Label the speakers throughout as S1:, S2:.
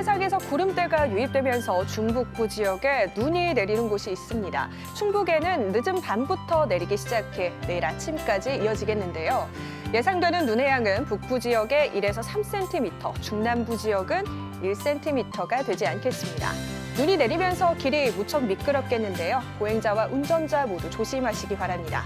S1: 계속해서 구름대가 유입되면서 중북부 지역에 눈이 내리는 곳이 있습니다. 충북에는 늦은 밤부터 내리기 시작해 내일 아침까지 이어지겠는데요. 예상되는 눈의 양은 북부 지역에 1에서 3cm, 중남부 지역은 1cm가 되지 않겠습니다. 눈이 내리면서 길이 무척 미끄럽겠는데요. 보행자와 운전자 모두 조심하시기 바랍니다.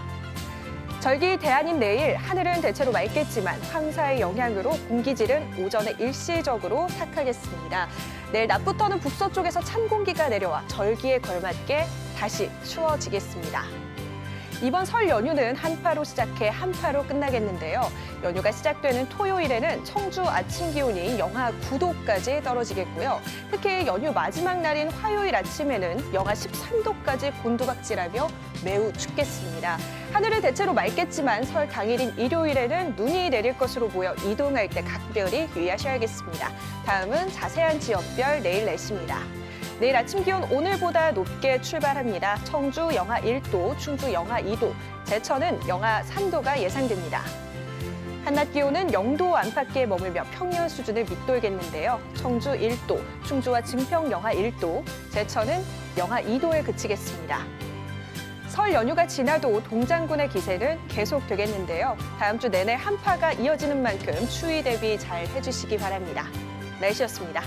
S1: 절기 대안인 내일 하늘은 대체로 맑겠지만 황사의 영향으로 공기질은 오전에 일시적으로 탁하겠습니다. 내일 낮부터는 북서쪽에서 찬 공기가 내려와 절기에 걸맞게 다시 추워지겠습니다. 이번 설 연휴는 한파로 시작해 한파로 끝나겠는데요. 연휴가 시작되는 토요일에는 청주 아침 기온이 영하 9도까지 떨어지겠고요. 특히 연휴 마지막 날인 화요일 아침에는 영하 13도까지 곤두박질하며 매우 춥겠습니다. 하늘은 대체로 맑겠지만 설 당일인 일요일에는 눈이 내릴 것으로 보여 이동할 때 각별히 유의하셔야겠습니다. 다음은 자세한 지역별 내일 날씨입니다. 내일 아침 기온 오늘보다 높게 출발합니다. 청주 영하 1도, 충주 영하 2도, 제천은 영하 3도가 예상됩니다. 한낮 기온은 0도 안팎에 머물며 평년 수준을 밑돌겠는데요. 청주 1도, 충주와 증평 영하 1도, 제천은 영하 2도에 그치겠습니다. 설 연휴가 지나도 동장군의 기세는 계속되겠는데요. 다음 주 내내 한파가 이어지는 만큼 추위 대비 잘 해주시기 바랍니다. 날씨였습니다.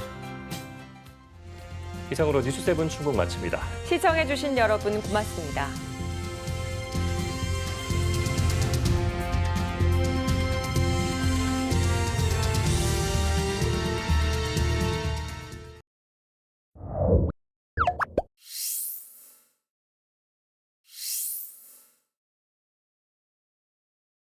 S2: 이상으로 뉴스 세븐 충북 마칩니다.
S3: 시청해주신 여러분 고맙습니다.